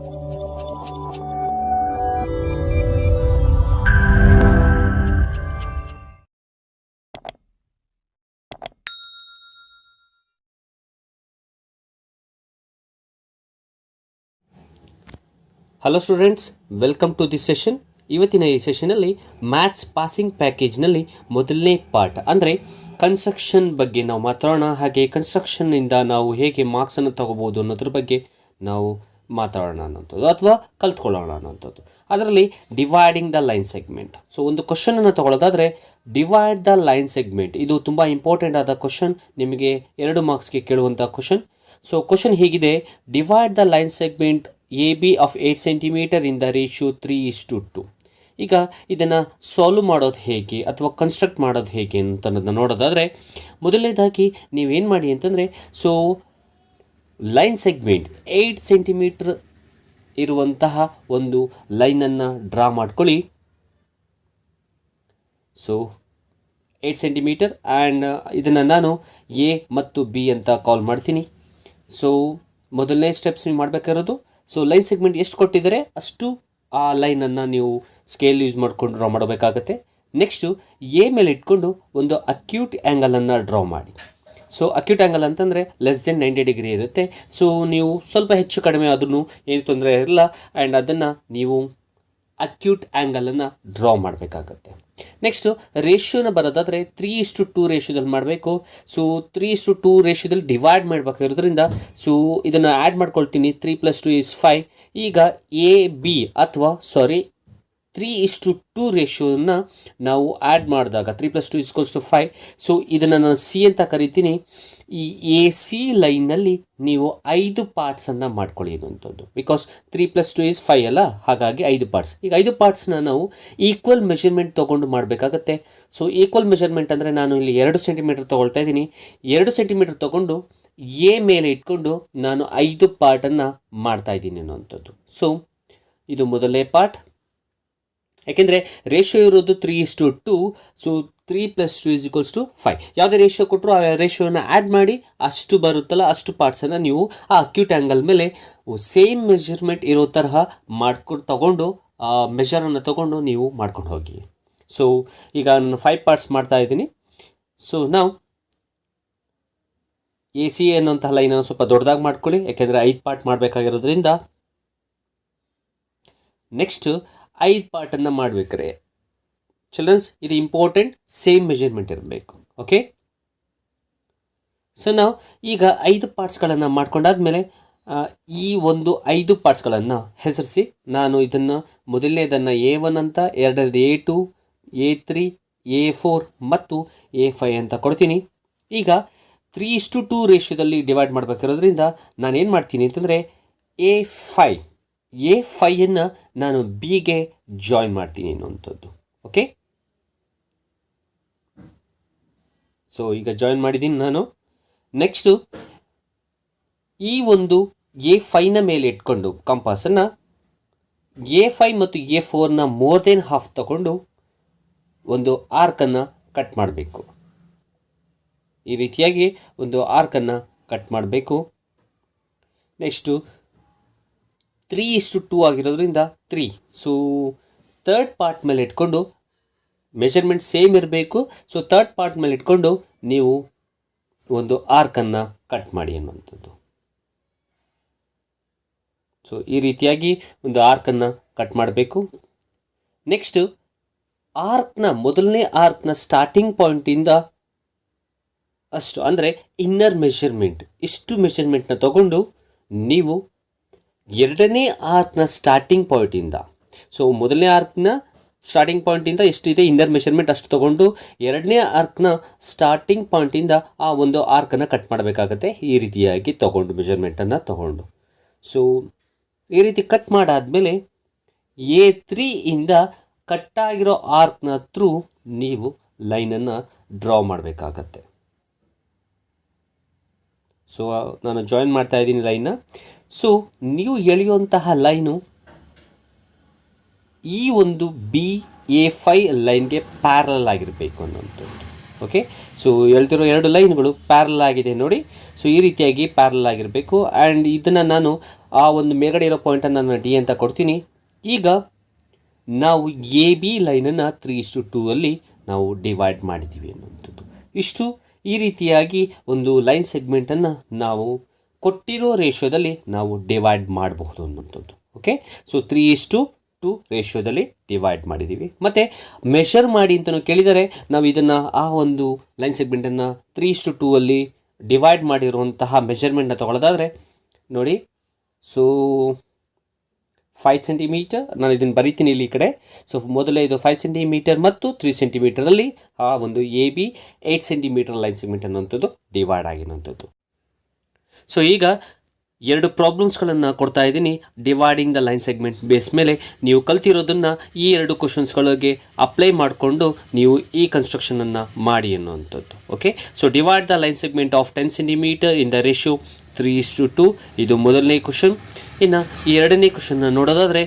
Hello students welcome to this session ಇವತ್ತಿನ ಈ ಸೆಷನಲ್ಲಿ maths passing ಪ್ಯಾಕೇಜ್ನಲ್ಲಿ ಮೊದಲನೇ ಪಾರ್ಟ್ ಅಂದರೆ ಕನ್ಸ್ಟ್ರಕ್ಷನ್ ಬಗ್ಗೆ ನಾವು ಮಾತಾಡೋಣ. ಹಾಗೆ ಕನ್ಸ್ಟ್ರಕ್ಷನ್ನಿಂದ ನಾವು ಹೇಗೆ ಮಾರ್ಕ್ಸನ್ನು ತಗೋಬೋದು ಅನ್ನೋದ್ರ ಬಗ್ಗೆ ನಾವು ಮಾತಾಡೋಣ ಅನ್ನೋಂಥದ್ದು ಅಥವಾ ಕಲ್ತ್ಕೊಳ್ಳೋಣ ಅನ್ನೋಂಥದ್ದು. ಅದರಲ್ಲಿ dividing the line segment so ಒಂದು ಕ್ವಶನನ್ನು ತಗೊಳ್ಳೋದಾದರೆ ಡಿವೈಡ್ ದ ಲೈನ್ ಸೆಗ್ಮೆಂಟ್ ಇದು ತುಂಬ ಇಂಪಾರ್ಟೆಂಟ್ ಆದ ಕ್ವಶನ್ ನಿಮಗೆ ಎರಡು ಮಾರ್ಕ್ಸ್ಗೆ ಕೇಳುವಂಥ ಕ್ವಶನ್ ಸೊ ಕ್ವಶನ್ ಹೀಗಿದೆ? Divide the line segment A B of eight centimetre in the ratio three is to two ಈಗ ಇದನ್ನು ಸಾಲ್ವ್ ಮಾಡೋದು ಹೇಗೆ ಅಥವಾ ಕನ್ಸ್ಟ್ರಕ್ಟ್ ಮಾಡೋದು ಹೇಗೆ ಅಂತ ನೋಡೋದಾದರೆ, ಮೊದಲನೇದಾಗಿ ನೀವೇನು ಮಾಡಿ ಅಂತಂದರೆ so line segment eight centimetre ಇರುವಂತಹ ಒಂದು ಲೈನನ್ನು ಡ್ರಾ ಮಾಡ್ಕೊಳ್ಳಿ. ಸೊ ಏಯ್ಟ್ ಸೆಂಟಿಮೀಟರ್ ಆ್ಯಂಡ್ ಇದನ್ನು ನಾನು ಎ ಮತ್ತು ಬಿ ಅಂತ ಕಾಲ್ ಮಾಡ್ತೀನಿ. ಸೊ ಮೊದಲನೇ ಸ್ಟೆಪ್ಸ್ ನೀವು ಮಾಡಬೇಕಾಗಿರೋದು. ಸೊ ಲೈನ್ ಸೆಗ್ಮೆಂಟ್ ಎಷ್ಟು ಕೊಟ್ಟಿದ್ದಾರೆ? ಅಷ್ಟು ಆ ಲೈನನ್ನು ನೀವು ಸ್ಕೇಲ್ ಯೂಸ್ ಮಾಡಿಕೊಂಡು ಡ್ರಾ ಮಾಡಬೇಕಾಗತ್ತೆ. ನೆಕ್ಸ್ಟು ಎ ಮೇಲೆ ಇಟ್ಕೊಂಡು ಒಂದು ಅಕ್ಯೂಟ್ ಆ್ಯಂಗಲನ್ನು ಡ್ರಾ ಮಾಡಿ. ಸೊ ಅಕ್ಯೂಟ್ ಆ್ಯಂಗಲ್ ಅಂತಂದರೆ ಲೆಸ್ ದೆನ್ ನೈಂಟಿ ಡಿಗ್ರಿ ಇರುತ್ತೆ. ಸೊ ನೀವು ಸ್ವಲ್ಪ ಹೆಚ್ಚು ಕಡಿಮೆ ಆದ್ರೂ ಏನು ತೊಂದರೆ ಇರಲ್ಲ. ಆ್ಯಂಡ್ ಅದನ್ನು ನೀವು ಅಕ್ಯೂಟ್ ಆ್ಯಂಗಲನ್ನು ಡ್ರಾ ಮಾಡಬೇಕಾಗತ್ತೆ. ನೆಕ್ಸ್ಟು ರೇಷಿಯೋನ ಬರೋದಾದರೆ ತ್ರೀ ಇಷ್ಟು ಟೂ ರೇಷ್ಯೋದಲ್ಲಿ ಮಾಡಬೇಕು. So three is to two ರೇಷ್ಯೋದಲ್ಲಿ divide ಮಾಡಬೇಕಾಗಿರೋದ್ರಿಂದ ಸೊ ಇದನ್ನು ಆ್ಯಡ್ ಮಾಡ್ಕೊಳ್ತೀನಿ. Three plus two is five ಈಗ ಎ ಬಿ ಅಥವಾ sorry three is to two ರೇಷಿಯೋನ ನಾವು ಆ್ಯಡ್ ಮಾಡಿದಾಗ three plus two is equals to five so ಇದನ್ನು ನಾನು ಸಿ ಅಂತ ಕರಿತೀನಿ. ಈ ಎ ಸಿ ಲೈನ್ನಲ್ಲಿ ನೀವು ಐದು ಪಾರ್ಟ್ಸನ್ನು ಮಾಡ್ಕೊಳ್ಳಿ ಅನ್ನುವಂಥದ್ದು because three plus two is five ಅಲ್ಲ? ಹಾಗಾಗಿ ಐದು ಪಾರ್ಟ್ಸ್ ಈಗ ಐದು ಪಾರ್ಟ್ಸ್ನ ನಾವು ಈಕ್ವಲ್ ಮೆಷರ್ಮೆಂಟ್ ತೊಗೊಂಡು ಮಾಡಬೇಕಾಗತ್ತೆ. ಸೊ ಈಕ್ವಲ್ ಮೆಷರ್ಮೆಂಟ್ ಅಂದರೆ ನಾನು ಇಲ್ಲಿ ಎರಡು ಸೆಂಟಿಮೀಟರ್ ತೊಗೊಳ್ತಾ ಇದ್ದೀನಿ. ಎರಡು ಸೆಂಟಿಮೀಟರ್ ತೊಗೊಂಡು ಎ ಮೇಲೆ ಇಟ್ಕೊಂಡು ನಾನು ಐದು ಪಾರ್ಟನ್ನು ಮಾಡ್ತಾ ಇದ್ದೀನಿ ಅನ್ನುವಂಥದ್ದು. ಸೊ ಇದು ಮೊದಲನೇ ಪಾರ್ಟ್ ಯಾಕೆಂದರೆ ರೇಷಿಯೋ ಇರೋದು three is to to so three plus two is equals to five ಯಾವುದೇ ರೇಷಿಯೋ ಕೊಟ್ಟರು ಆ ರೇಷಿಯೋನ ಆ್ಯಡ್ ಮಾಡಿ ಅಷ್ಟು ಬರುತ್ತಲ್ಲ, ಅಷ್ಟು ಪಾರ್ಟ್ಸನ್ನು ನೀವು ಆ ಅಕ್ಯೂಟ್ ಆ್ಯಂಗಲ್ ಮೇಲೆ ಸೇಮ್ ಮೆಜರ್ಮೆಂಟ್ ಇರೋ ತರಹ ಮಾಡ್ಕೊಂಡು, ತಗೊಂಡು ಮೆಜರನ್ನು ತಗೊಂಡು ನೀವು ಮಾಡ್ಕೊಂಡು ಹೋಗಿ. ಸೊ ಈಗ ನಾನು ಫೈವ್ ಪಾರ್ಟ್ಸ್ ಮಾಡ್ತಾ ಇದ್ದೀನಿ. ಸೊ ನಾವು ಎ ಸಿ ಅನ್ನೋಂತಹ ಲೈನನ್ನು ಸ್ವಲ್ಪ ದೊಡ್ಡದಾಗಿ ಮಾಡ್ಕೊಳ್ಳಿ. ಯಾಕೆಂದರೆ ಐದು ಪಾರ್ಟ್ ಮಾಡಬೇಕಾಗಿರೋದ್ರಿಂದ ನೆಕ್ಸ್ಟ್ ಐದು ಪಾರ್ಟನ್ನು ಮಾಡಬೇಕ್ರೆ. ಚಿಲ್ಡ್ರನ್ಸ್ ಇದು ಇಂಪಾರ್ಟೆಂಟ್ ಸೇಮ್ ಮೆಜರ್ಮೆಂಟ್ ಇರಬೇಕು. ಓಕೆ ಸೊ ನಾವು ಈಗ ಐದು ಪಾರ್ಟ್ಸ್ಗಳನ್ನು ಮಾಡ್ಕೊಂಡಾದ್ಮೇಲೆ ಈ ಒಂದು ಐದು ಪಾರ್ಟ್ಸ್ಗಳನ್ನು ಹೆಸರಿಸಿ, ನಾನು ಇದನ್ನು ಮೊದಲನೇದನ್ನು ಎ ಒನ್ ಅಂತ, ಎರಡನೇದು A two A three A four ಮತ್ತು ಎ ಫೈ ಅಂತ ಕೊಡ್ತೀನಿ. ಈಗ ತ್ರೀ ಇಷ್ಟು ಟೂ ರೇಷ್ಯೋದಲ್ಲಿ ಡಿವೈಡ್ ಮಾಡಬೇಕಿರೋದ್ರಿಂದ ನಾನು ಏನು ಮಾಡ್ತೀನಿ ಅಂತಂದರೆ ಎ ಫೈ ಎ ಫೈಯನ್ನು ನಾನು ಬಿಗೆ ಜಾಯಿನ್ ಮಾಡ್ತೀನಿ ಅನ್ನುವಂಥದ್ದು. ಓಕೆ ಸೊ ಈಗ ಜಾಯಿನ್ ಮಾಡಿದ್ದೀನಿ ನಾನು. ನೆಕ್ಸ್ಟು ಈ ಒಂದು ಎ ಫೈನ ಮೇಲೆ ಇಟ್ಕೊಂಡು ಕಂಪಾಸನ್ನು ಎ ಫೈ ಮತ್ತು ಎ ಫೋರ್ನ ಮೋರ್ ದೆನ್ ಹಾಫ್ ತಗೊಂಡು ಒಂದು ಆರ್ಕನ್ನು ಕಟ್ ಮಾಡಬೇಕು. ಈ ರೀತಿಯಾಗಿ ಒಂದು ಆರ್ಕನ್ನು ಕಟ್ ಮಾಡಬೇಕು. Next three is to two ಆಗಿರೋದ್ರಿಂದ ತ್ರೀ ಸೊ ತರ್ಡ್ ಪಾರ್ಟ್ ಮೇಲೆ ಇಟ್ಕೊಂಡು ಮೆಷರ್ಮೆಂಟ್ ಸೇಮ್ ಇರಬೇಕು. ಸೊ ತರ್ಡ್ ಪಾರ್ಟ್ ಮೇಲೆ ಇಟ್ಕೊಂಡು ನೀವು ಒಂದು ಆರ್ಕನ್ನು ಕಟ್ ಮಾಡಿ ಅನ್ನುವಂಥದ್ದು. ಸೊ ಈ ರೀತಿಯಾಗಿ ಒಂದು ಆರ್ಕನ್ನು ಕಟ್ ಮಾಡಬೇಕು. ನೆಕ್ಸ್ಟು ಆರ್ಕ್ನ ಮೊದಲನೇ ಆರ್ಕ್ನ ಸ್ಟಾರ್ಟಿಂಗ್ ಪಾಯಿಂಟಿಂದ ಅಷ್ಟು, ಅಂದರೆ ಇನ್ನರ್ ಮೆಷರ್ಮೆಂಟ್ ಇಷ್ಟು ಮೆಷರ್ಮೆಂಟ್ನ ತಗೊಂಡು ನೀವು ಎರಡನೇ ಆರ್ಕ್ನ ಸ್ಟಾರ್ಟಿಂಗ್ ಪಾಯಿಂಟಿಂದ ಸೊ ಮೊದಲನೇ ಆರ್ಕ್ನ ಸ್ಟಾರ್ಟಿಂಗ್ ಪಾಯಿಂಟಿಂದ ಎಷ್ಟಿದೆ? ಇನ್ನರ್ ಮೆಷರ್ಮೆಂಟ್ ಅಷ್ಟು ತೊಗೊಂಡು ಎರಡನೇ ಆರ್ಕ್ನ ಸ್ಟಾರ್ಟಿಂಗ್ ಪಾಯಿಂಟಿಂದ ಆ ಒಂದು ಆರ್ಕನ್ನು ಕಟ್ ಮಾಡಬೇಕಾಗತ್ತೆ. ಈ ರೀತಿಯಾಗಿ ತೊಗೊಂಡು ಮೆಷರ್ಮೆಂಟನ್ನು ತೊಗೊಂಡು. ಸೊ ಈ ರೀತಿ ಕಟ್ ಮಾಡಾದಮೇಲೆ ಎ ತ್ರೀ ಇಂದ ಕಟ್ಟಾಗಿರೋ ಆರ್ಕ್ನ ಥ್ರೂ ನೀವು ಲೈನನ್ನು ಡ್ರಾ ಮಾಡಬೇಕಾಗತ್ತೆ. ಸೊ ನಾನು ಜಾಯಿನ್ ಮಾಡ್ತಾ ಇದ್ದೀನಿ ಲೈನ್ನ ಸೊ ನೀವು ಎಳೆಯುವಂತಹ ಲೈನು ಈ ಒಂದು ಬಿ ಎ ಫೈ ಲೈನ್ಗೆ ಪ್ಯಾರಲ್ ಆಗಿರಬೇಕು ಅನ್ನೋಂಥದ್ದು ಓಕೆ ಸೊ ಹೇಳ್ತಿರೋ ಎರಡು ಲೈನ್ಗಳು ಪ್ಯಾರಲ್ ಆಗಿದೆ ನೋಡಿ. ಸೊ ಈ ರೀತಿಯಾಗಿ ಪ್ಯಾರಲ್ ಆಗಿರಬೇಕು. ಆ್ಯಂಡ್ ಇದನ್ನು ನಾನು ಆ ಒಂದು ಮೇಗಡೆ ಇರೋ ಪಾಯಿಂಟನ್ನು ನಾನು ಡಿ ಅಂತ ಕೊಡ್ತೀನಿ. ಈಗ ನಾವು ಎ ಬಿ ಲೈನನ್ನು ತ್ರೀ ಇಷ್ಟು ಟೂ ಅಲ್ಲಿ ನಾವು ಡಿವೈಡ್ ಮಾಡಿದ್ದೀವಿ ಅನ್ನುವಂಥದ್ದು ಇಷ್ಟು ಈ ರೀತಿಯಾಗಿ ಒಂದು ಲೈನ್ ಸೆಗ್ಮೆಂಟನ್ನು ನಾವು ಕೊಟ್ಟಿರೋ ರೇಷೋದಲ್ಲಿ ನಾವು ಡಿವೈಡ್ ಮಾಡಬಹುದು ಅನ್ನುವಂಥದ್ದು. Okay so three is to two ರೇಷಿಯೋದಲ್ಲಿ divide ಮಾಡಿದ್ದೀವಿ ಮತ್ತು ಮೆಷರ್ ಮಾಡಿ ಅಂತಲೂ ಕೇಳಿದರೆ ನಾವು ಇದನ್ನು ಆ ಒಂದು ಲೈನ್ ಸೆಗ್ಮೆಂಟನ್ನು ತ್ರೀ ಇಷ್ಟು ಟೂ ಅಲ್ಲಿ ಡಿವೈಡ್ ಮಾಡಿರುವಂತಹ ಮೆಷರ್ಮೆಂಟನ್ನ ತಗೊಳ್ಳೋದಾದರೆ ನೋಡಿ. ಸೊ ಫೈವ್ ಸೆಂಟಿಮೀಟರ್ ನಾನು ಇದನ್ನು ಬರಿತೀನಿ ಇಲ್ಲಿ ಈ ಕಡೆ. ಸೊ ಮೊದಲೇ ಇದು ಫೈವ್ ಸೆಂಟಿಮೀಟರ್ ಮತ್ತು ತ್ರೀ ಸೆಂಟಿಮೀಟರಲ್ಲಿ ಆ ಒಂದು A B eight centimetre line segment ಅನ್ನುವಂಥದ್ದು ಡಿವೈಡ್ ಆಗಿರುವಂಥದ್ದು. ಸೊ ಈಗ ಎರಡು ಪ್ರಾಬ್ಲಮ್ಸ್ಗಳನ್ನು ಕೊಡ್ತಾ ಇದ್ದೀನಿ. Dividing the line segment base ಮೇಲೆ ನೀವು ಕಲ್ತಿರೋದನ್ನು ಈ ಎರಡು ಕ್ವಶನ್ಸ್ಗಳಿಗೆ ಅಪ್ಲೈ ಮಾಡಿಕೊಂಡು ನೀವು ಈ ಕನ್ಸ್ಟ್ರಕ್ಷನನ್ನು ಮಾಡಿ ಅನ್ನುವಂಥದ್ದು. Okay so divide the line segment of ten centimetre in the ratio three is to two ಇದು ಮೊದಲನೇ ಕ್ವಶನ್ ಇನ್ನು ಎರಡನೇ ಕ್ವಶನ್ನ ನೋಡೋದಾದರೆ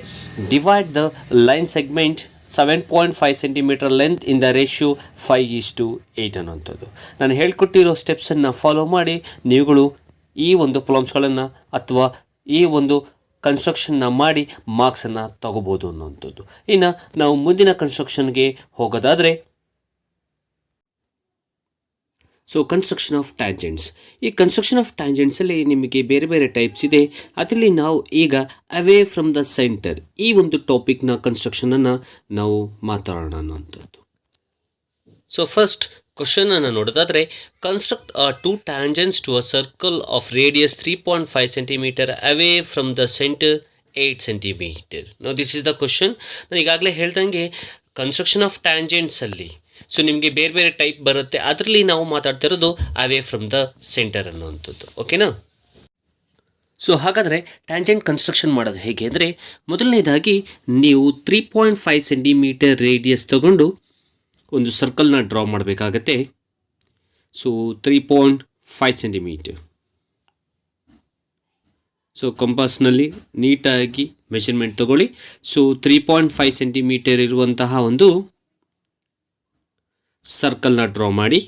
divide the line segment seven point five centimetre length in the ratio five is to eight ಅನ್ನುವಂಥದ್ದು. ನಾನು ಹೇಳ್ಕೊಟ್ಟಿರೋ ಸ್ಟೆಪ್ಸನ್ನು follow ಮಾಡಿ, ನೀವುಗಳು ಈ ಒಂದು ಪ್ರಾಬ್ಲಮ್ಸ್ಗಳನ್ನು ಅಥವಾ ಈ ಒಂದು ಕನ್ಸ್ಟ್ರಕ್ಷನ್ನ ಮಾಡಿ ಮಾರ್ಕ್ಸನ್ನು ತಗೋಬೋದು ಅನ್ನುವಂಥದ್ದು. ಇನ್ನು ನಾವು ಮುಂದಿನ ಕನ್ಸ್ಟ್ರಕ್ಷನ್ಗೆ ಹೋಗೋದಾದರೆ ಸೊ ಕನ್ಸ್ಟ್ರಕ್ಷನ್ ಆಫ್ ಟ್ಯಾಂಜೆಂಟ್ಸ್ ಈ ಕನ್ಸ್ಟ್ರಕ್ಷನ್ ಆಫ್ ಟ್ಯಾಂಜೆಂಟ್ಸಲ್ಲಿ ನಿಮಗೆ ಬೇರೆ ಬೇರೆ ಟೈಪ್ಸ್ ಇದೆ. ಅದರಲ್ಲಿ ನಾವು ಈಗ ಅವೇ ಫ್ರಮ್ ದ ಸೆಂಟರ್ ಈ ಒಂದು ಟಾಪಿಕ್ನ ಕನ್ಸ್ಟ್ರಕ್ಷನನ್ನು ನಾವು ಮಾತಾಡೋಣ ಅನ್ನೋಂಥದ್ದು ಸೊ ಫಸ್ಟ್ ಕ್ವಶನ್ ಅನ್ನು ನೋಡೋದಾದರೆ construct a two tangents to a circle of radius three point five centimetre away from the centre eight centimetre no this is the question ನಾನು ಈಗಾಗಲೇ ಹೇಳ್ದಂಗೆ ಕನ್ಸ್ಟ್ರಕ್ಷನ್ ಆಫ್ ಟ್ಯಾಂಜೆಂಟ್ಸಲ್ಲಿ ಸೊ ನಿಮಗೆ ಬೇರೆ ಬೇರೆ ಟೈಪ್ ಬರುತ್ತೆ. ಅದರಲ್ಲಿ ನಾವು ಮಾತಾಡ್ತಿರೋದು ಅವೇ ಫ್ರಮ್ ದ ಸೆಂಟರ್ ಅನ್ನುವಂಥದ್ದು. ಓಕೆನಾ ಸೊ ಹಾಗಾದರೆ ಟ್ಯಾಂಜೆಂಟ್ ಕನ್ಸ್ಟ್ರಕ್ಷನ್ ಮಾಡೋದು ಹೇಗೆ ಅಂದರೆ, ಮೊದಲನೇದಾಗಿ ನೀವು three point five centimetre radius ತಗೊಂಡು ಒಂದು ಸರ್ಕಲ್ನ ಡ್ರಾ ಮಾಡಬೇಕಾಗತ್ತೆ. So three point five centimetre so ಕಂಪಾಸ್ನಲ್ಲಿ ನೀಟಾಗಿ ಮೆಷರ್ಮೆಂಟ್ ತಗೊಳ್ಳಿ. So three point five centimetre ಇರುವಂತಹ ಒಂದು ಸರ್ಕಲ್ನ ಡ್ರಾ ಮಾಡಿ.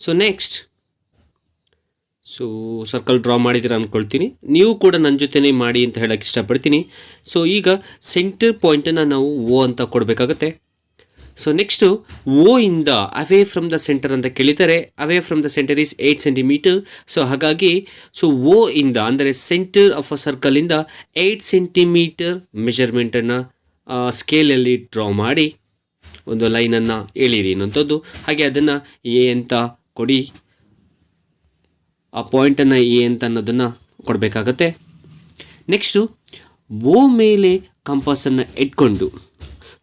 So next so circle draw ಮಾಡಿದ್ದೀರ ಅಂದ್ಕೊಳ್ತೀನಿ ನೀವು ಕೂಡ ನನ್ನ ಜೊತೆನೇ ಮಾಡಿ ಅಂತ ಹೇಳಕ್ಕೆ ಇಷ್ಟಪಡ್ತೀನಿ. ಸೊ ಈಗ ಸೆಂಟರ್ ಪಾಯಿಂಟನ್ನು ನಾವು ಓ ಅಂತ ಕೊಡಬೇಕಾಗತ್ತೆ. ಸೊ ನೆಕ್ಸ್ಟು ಓ ಇಂದ ಅವೇ ಫ್ರಮ್ ದ ಸೆಂಟರ್ ಅಂತ ಕೇಳಿದರೆ away from the centre is eight centimetre so ಹಾಗಾಗಿ ಸೊ ಓ ಇಂದ ಅಂದರೆ ಸೆಂಟರ್ ಆಫ್ ಅ ಸರ್ಕಲಿಂದ ಏಯ್ಟ್ ಸೆಂಟಿಮೀಟರ್ ಮೆಷರ್ಮೆಂಟನ್ನು ಸ್ಕೇಲಲ್ಲಿ ಡ್ರಾ ಮಾಡಿ, ಒಂದು ಲೈನನ್ನು ಎಳೀರಿ ಅನ್ನೋಂಥದ್ದು ಹಾಗೆ ಅದನ್ನು ಎ ಅಂತ ಕೊಡಿ. ಆ ಪಾಯಿಂಟನ್ನು ಎ ಅಂತ ಅನ್ನೋದನ್ನು ಕೊಡಬೇಕಾಗತ್ತೆ. ನೆಕ್ಸ್ಟು ಓ ಮೇಲೆ ಕಂಪಾಸನ್ನು ಇಟ್ಕೊಂಡು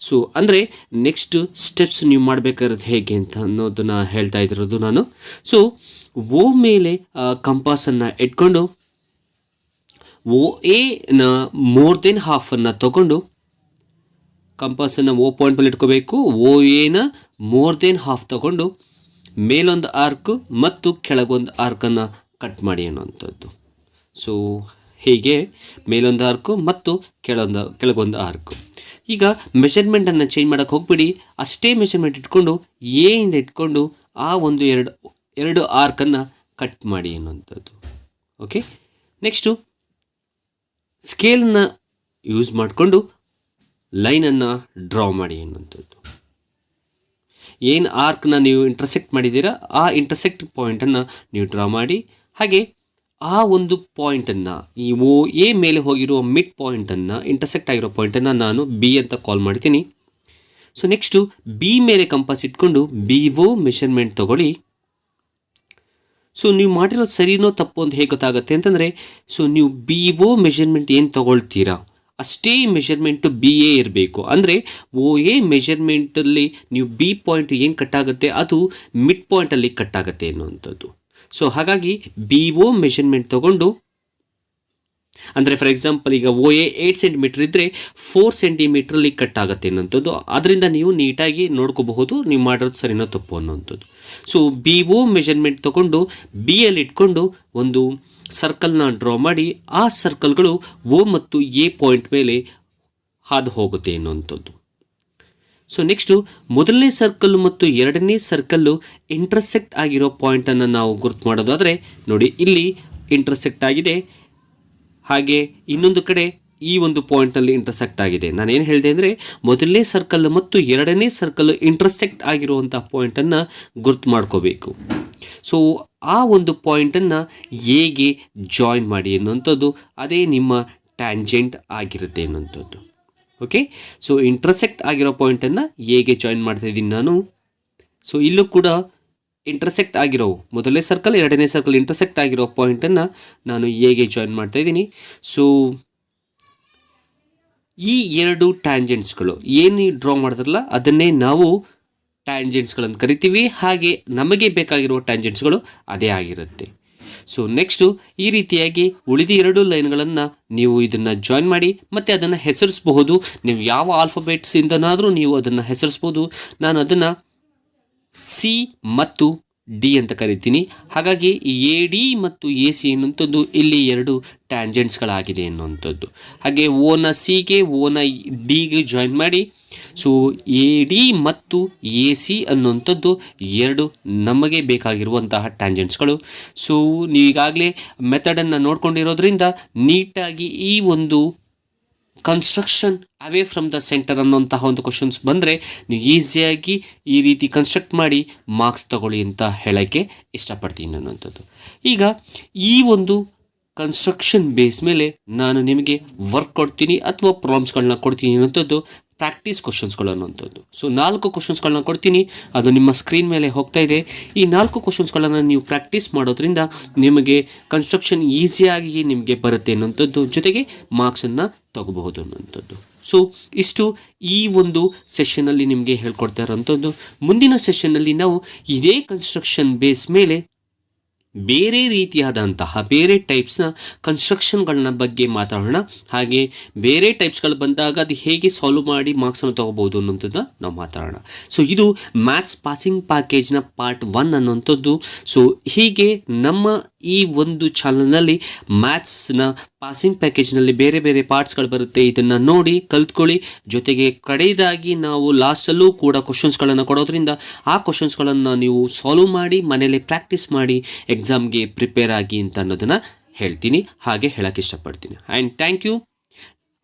ಸೊ ಅಂದರೆ ನೆಕ್ಸ್ಟ್ ಸ್ಟೆಪ್ಸ್ ನೀವು ಮಾಡಬೇಕಾಗಿರೋದು ಹೇಗೆ ಅಂತ ಅನ್ನೋದನ್ನು ಹೇಳ್ತಾ ಇದ್ದಿರೋದು ನಾನು. ಸೊ ಓ ಮೇಲೆ ಕಂಪಾಸನ್ನು ಇಟ್ಕೊಂಡು ಓ ಎನ ಮೋರ್ ದೆನ್ ಹಾಫನ್ನು ತಗೊಂಡು ಕಂಪಾಸನ್ನು ಓ ಪಾಯಿಂಟ್ ಮೇಲೆ ಇಟ್ಕೋಬೇಕು ಓ ಎನ ಮೋರ್ ದೆನ್ ಹಾಫ್ ತಗೊಂಡು, ಮೇಲೊಂದು ಆರ್ಕ್ ಮತ್ತು ಕೆಳಗೊಂದು ಆರ್ಕನ್ನು ಕಟ್ ಮಾಡಿ ಅನ್ನುವಂಥದ್ದು. ಸೊ ಹೀಗೆ? ಮೇಲೊಂದು ಆರ್ಕು ಮತ್ತು ಕೆಳೊಂದು, ಕೆಳಗೊಂದು ಆರ್ಕು ಈಗ ಮೆಷರ್ಮೆಂಟನ್ನು ಚೇಂಜ್ ಮಾಡೋಕ್ಕೆ ಹೋಗ್ಬಿಡಿ. ಅಷ್ಟೇ ಮೆಷರ್ಮೆಂಟ್ ಇಟ್ಕೊಂಡು ಎ ಇಂದ ಇಟ್ಕೊಂಡು, ಆ ಒಂದು ಎರಡು ಎರಡು ಆರ್ಕನ್ನು ಕಟ್ ಮಾಡಿ ಅನ್ನುವಂಥದ್ದು ಓಕೆ ನೆಕ್ಸ್ಟು ಸ್ಕೇಲನ್ನು ಯೂಸ್ ಮಾಡಿಕೊಂಡು ಲೈನನ್ನು ಡ್ರಾ ಮಾಡಿ ಅನ್ನುವಂಥದ್ದು ಏನು ಆರ್ಕ್ನ ನೀವು ಇಂಟರ್ಸೆಕ್ಟ್ ಮಾಡಿದ್ದೀರಾ, ಆ ಇಂಟರ್ಸೆಕ್ಟ್ ಪಾಯಿಂಟನ್ನು ನೀವು ಡ್ರಾ ಮಾಡಿ, ಹಾಗೆ ಆ ಒಂದು ಪಾಯಿಂಟನ್ನು, ಈ ಓ, ಎ ಮೇಲೆ ಹೋಗಿರುವ ಮಿಡ್ ಪಾಯಿಂಟನ್ನು ಇಂಟರ್ಸೆಕ್ಟ್ ಆಗಿರೋ ಪಾಯಿಂಟನ್ನು ನಾನು ಬಿ ಅಂತ ಕಾಲ್ ಮಾಡ್ತೀನಿ. ಸೊ ನೆಕ್ಸ್ಟು ಬಿ ಮೇಲೆ ಕಂಪಾಸ್ ಇಟ್ಕೊಂಡು ಬಿ, ಓ ಮೆಷರ್ಮೆಂಟ್ ತೊಗೊಳ್ಳಿ. ಸೊ ನೀವು ಮಾಡಿರೋ ಸರಿನೋ ತಪ್ಪು ಅಂತ ಹೇಗೆ ಗೊತ್ತಾಗುತ್ತೆ ಅಂತಂದರೆ ಸೊ ನೀವು ಬಿ, ಓ ಮೆಷರ್ಮೆಂಟ್ ಏನು ತೊಗೊಳ್ತೀರಾ? ಅಷ್ಟೇ ಮೆಷರ್ಮೆಂಟು ಬಿ, ಎ ಇರಬೇಕು. ಅಂದರೆ, ಓ, ಎ ಮೆಷರ್ಮೆಂಟಲ್ಲಿ ನೀವು ಬಿ ಪಾಯಿಂಟ್ ಏನು ಕಟ್ಟಾಗುತ್ತೆ ಅದು ಮಿಡ್ ಪಾಯಿಂಟಲ್ಲಿ ಕಟ್ಟಾಗುತ್ತೆ ಅನ್ನುವಂಥದ್ದು ಸೊ ಹಾಗಾಗಿ ಬಿ ಓ ಮೆಷರ್ಮೆಂಟ್ ತಗೊಂಡು, ಅಂದರೆ ಫಾರ್ ಎಕ್ಸಾಂಪಲ್ ಈಗ ಓ ಎ ಏಯ್ಟ್ ಸೆಂಟಿಮೀಟರ್ ಇದ್ದರೆ ಫೋರ್ ಸೆಂಟಿಮೀಟ್ರಲ್ಲಿ ಕಟ್ ಆಗುತ್ತೆ ಅನ್ನೋಂಥದ್ದು ಅದರಿಂದ ನೀವು ನೀಟಾಗಿ ನೋಡ್ಕೋಬಹುದು, ನೀವು ಮಾಡಿರೋದು ಸರಿನೋ ತಪ್ಪು ಅನ್ನೋಂಥದ್ದು ಸೊ ಬಿ ಓ ಮೆಷರ್ಮೆಂಟ್ ತಗೊಂಡು ಬಿ ಅಲ್ಲಿ ಇಟ್ಕೊಂಡು ಒಂದು ಸರ್ಕಲ್ನ ಡ್ರಾ ಮಾಡಿ, ಆ ಸರ್ಕಲ್ಗಳು ಓ ಮತ್ತು ಎ ಪಾಯಿಂಟ್ ಮೇಲೆ ಹಾದು ಹೋಗುತ್ತೆ ಎನ್ನುವಂಥದ್ದು. ಸೊ ನೆಕ್ಸ್ಟು ಮೊದಲನೇ ಸರ್ಕಲ್ ಮತ್ತು ಎರಡನೇ ಸರ್ಕಲ್ಲು ಇಂಟರ್ಸೆಕ್ಟ್ ಆಗಿರೋ ಪಾಯಿಂಟನ್ನು ನಾವು ಗುರುತು ಮಾಡೋದಾದರೆ ನೋಡಿ, ಇಲ್ಲಿ ಇಂಟರ್ಸೆಕ್ಟ್ ಆಗಿದೆ. ಹಾಗೆ ಇನ್ನೊಂದು ಕಡೆ ಈ ಒಂದು ಪಾಯಿಂಟಲ್ಲಿ ಇಂಟರ್ಸೆಕ್ಟ್ ಆಗಿದೆ. ನಾನೇನು ಹೇಳಿದೆ ಅಂದರೆ ಮೊದಲನೇ ಸರ್ಕಲ್ ಮತ್ತು ಎರಡನೇ ಸರ್ಕಲ್ ಇಂಟರ್ಸೆಕ್ಟ್ ಆಗಿರುವಂಥ ಪಾಯಿಂಟನ್ನು ಗುರ್ತು ಮಾಡ್ಕೋಬೇಕು. ಸೊ ಆ ಒಂದು ಪಾಯಿಂಟನ್ನು ಹೇಗೆ ಜಾಯಿನ್ ಮಾಡಿ ಅನ್ನುವಂಥದ್ದು ಅದೇ ನಿಮ್ಮ ಟ್ಯಾಂಜೆಂಟ್ ಆಗಿರುತ್ತೆ ಅನ್ನುವಂಥದ್ದು ಓಕೆ ಸೊ ಇಂಟರ್ಸೆಕ್ಟ್ ಆಗಿರೋ ಪಾಯಿಂಟನ್ನು ಎಗೆ ಜಾಯಿನ್ ಮಾಡ್ತಾ ಇದ್ದೀನಿ ನಾನು? ಸೊ ಇಲ್ಲೂ ಕೂಡ ಇಂಟರ್ಸೆಕ್ಟ್ ಆಗಿರೋ ಮೊದಲನೇ ಸರ್ಕಲ್ ಎರಡನೇ ಸರ್ಕಲ್ ಇಂಟರ್ಸೆಕ್ಟ್ ಆಗಿರೋ ಪಾಯಿಂಟನ್ನು ನಾನು ಎಗೆ ಜಾಯಿನ್ ಮಾಡ್ತಾ ಇದ್ದೀನಿ? ಸೊ ಈ ಎರಡು ಟ್ಯಾಂಜೆಂಟ್ಸ್ಗಳು ಏನು ಡ್ರಾ ಮಾಡ್ತಾರಲ್ಲ, ಅದನ್ನೇ ನಾವು ಟ್ಯಾಂಜೆಂಟ್ಸ್ಗಳನ್ನು ಕರಿತೀವಿ. ಹಾಗೆ ನಮಗೆ ಬೇಕಾಗಿರುವ ಟ್ಯಾಂಜೆಂಟ್ಸ್ಗಳು ಅದೇ ಆಗಿರುತ್ತೆ. ಸೊ ನೆಕ್ಸ್ಟು ಈ ರೀತಿಯಾಗಿ ಉಳಿದ ಎರಡು ಲೈನ್ಗಳನ್ನು ನೀವು ಇದನ್ನು ಜಾಯಿನ್ ಮಾಡಿ, ಮತ್ತು ಅದನ್ನು ಹೆಸರಿಸಬಹುದು. ನೀವು ಯಾವ ಆಲ್ಫಾಬೆಟ್ಸಿಂದನಾದರೂ ನೀವು ಅದನ್ನು ಹೆಸರಿಸ್ಬೋದು ನಾನು ಅದನ್ನು ಸಿ ಮತ್ತು ಡಿ ಅಂತ ಕರಿತೀನಿ. ಹಾಗಾಗಿ ಎ ಡಿ ಮತ್ತು ಎ ಸಿ ಅನ್ನುವಂಥದ್ದು ಇಲ್ಲಿ ಎರಡು ಟ್ಯಾಂಜೆಂಟ್ಸ್ಗಳಾಗಿದೆ ಅನ್ನುವಂಥದ್ದು ಹಾಗೆ ಓನ ಸಿಗೆ ಓನ ಡಿಗೆ ಜಾಯಿನ್ ಮಾಡಿ. ಸೊ ಎ ಡಿ ಮತ್ತು ಎ ಸಿ ಅನ್ನುವಂಥದ್ದು ಎರಡು ನಮಗೆ ಬೇಕಾಗಿರುವಂತಹ ಟ್ಯಾಂಜೆಂಟ್ಸ್ಗಳು. ಸೊ ನೀವಾಗಲೇ ಮೆಥಡನ್ನು ನೋಡ್ಕೊಂಡಿರೋದ್ರಿಂದ ನೀಟಾಗಿ ಈ ಒಂದು construction away from the centre ಅನ್ನೋಂತಹ ಒಂದು ಕ್ವಶನ್ಸ್ ಬಂದರೆ, ನೀವು ಈಸಿಯಾಗಿ ಈ ರೀತಿ ಕನ್ಸ್ಟ್ರಕ್ಟ್ ಮಾಡಿ ಮಾರ್ಕ್ಸ್ ತಗೊಳ್ಳಿ ಅಂತ ಹೇಳೋಕ್ಕೆ ಇಷ್ಟಪಡ್ತೀನಿ ಅನ್ನೋಂಥದ್ದು ಈಗ ಈ ಒಂದು ಕನ್ಸ್ಟ್ರಕ್ಷನ್ ಬೇಸ್ ಮೇಲೆ ನಾನು ನಿಮಗೆ ವರ್ಕ್ ಕೊಡ್ತೀನಿ ಅಥವಾ ಪ್ರಾಬ್ಲಮ್ಸ್ಗಳನ್ನ ಕೊಡ್ತೀನಿ ಅನ್ನೋಂಥದ್ದು ಪ್ರಾಕ್ಟೀಸ್ ಕ್ವಶನ್ಸ್ಗಳು ಅನ್ನುವಂಥದ್ದು. ಸೊ ನಾಲ್ಕು ಕ್ವಶನ್ಸ್ಗಳನ್ನ ಕೊಡ್ತೀನಿ. ಅದು ನಿಮ್ಮ ಸ್ಕ್ರೀನ್ ಮೇಲೆ ಹೋಗ್ತಾ ಇದೆ. ಈ ನಾಲ್ಕು ಕ್ವಶನ್ಸ್ಗಳನ್ನು ನೀವು ಪ್ರಾಕ್ಟೀಸ್ ಮಾಡೋದ್ರಿಂದ ನಿಮಗೆ ಕನ್ಸ್ಟ್ರಕ್ಷನ್ ಈಸಿಯಾಗಿ ನಿಮಗೆ ಬರುತ್ತೆ ಅನ್ನೋಂಥದ್ದು ಜೊತೆಗೆ ಮಾರ್ಕ್ಸನ್ನು ತಗೋಬಹುದು ಅನ್ನೋಂಥದ್ದು ಸೊ ಇಷ್ಟು ಈ ಒಂದು ಸೆಷನಲ್ಲಿ ನಿಮಗೆ ಹೇಳ್ಕೊಡ್ತಾ ಇರೋಂಥದ್ದು ಮುಂದಿನ ಸೆಷನ್ನಲ್ಲಿ ನಾವು ಇದೇ ಕನ್ಸ್ಟ್ರಕ್ಷನ್ ಬೇಸ್ ಮೇಲೆ ಬೇರೆ ರೀತಿಯಾದಂತಹ ಬೇರೆ ಟೈಪ್ಸ್ನ ಕನ್ಸ್ಟ್ರಕ್ಷನ್ಗಳನ್ನ ಬಗ್ಗೆ ಮಾತಾಡೋಣ. ಹಾಗೆ ಬೇರೆ ಟೈಪ್ಸ್ಗಳು ಬಂದಾಗ ಅದು ಹೇಗೆ ಸಾಲ್ವ್ ಮಾಡಿ ಮಾರ್ಕ್ಸನ್ನು ತೊಗೋಬೋದು ಅನ್ನೋಂಥದ್ದನ್ನ ನಾವು ಮಾತಾಡೋಣ. ಸೊ ಇದು ಮ್ಯಾಥ್ಸ್ ಪಾಸಿಂಗ್ ಪ್ಯಾಕೇಜ್ನ ಪಾರ್ಟ್ ಒನ್ ಅನ್ನೋಂಥದ್ದು ಸೊ ಹೀಗೆ ನಮ್ಮ ಈ ಒಂದು ಚಾನಲ್ನಲ್ಲಿ ಮ್ಯಾಥ್ಸ್ನ ಪಾಸಿಂಗ್ ಪ್ಯಾಕೇಜ್ನಲ್ಲಿ ಬೇರೆ ಬೇರೆ ಪಾರ್ಟ್ಸ್ಗಳು ಬರುತ್ತೆ. ಇದನ್ನು ನೋಡಿ ಕಲ್ತ್ಕೊಳ್ಳಿ. ಜೊತೆಗೆ ಕಡೆಯದಾಗಿ ನಾವು ಲಾಸ್ಟಲ್ಲೂ ಕೂಡ ಕ್ವಶನ್ಸ್ಗಳನ್ನು ಕೊಡೋದ್ರಿಂದ ಆ ಕ್ವಶನ್ಸ್ಗಳನ್ನು ನೀವು ಸಾಲ್ವ್ ಮಾಡಿ ಮನೇಲಿ ಪ್ರಾಕ್ಟೀಸ್ ಮಾಡಿ ಎಕ್ಸಾಮ್ಗೆ ಪ್ರಿಪೇರ್ ಆಗಿ ಅಂತ ಅನ್ನೋದನ್ನು ಹೇಳ್ತೀನಿ. ಹಾಗೆ ಹೇಳೋಕ್ಕೆ ಇಷ್ಟಪಡ್ತೀನಿ. ಆ್ಯಂಡ್ ಥ್ಯಾಂಕ್ ಯು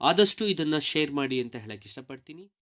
ಆದಷ್ಟು ಇದನ್ನು ಶೇರ್ ಮಾಡಿ ಅಂತ ಹೇಳೋಕ್ಕೆ ಇಷ್ಟಪಡ್ತೀನಿ.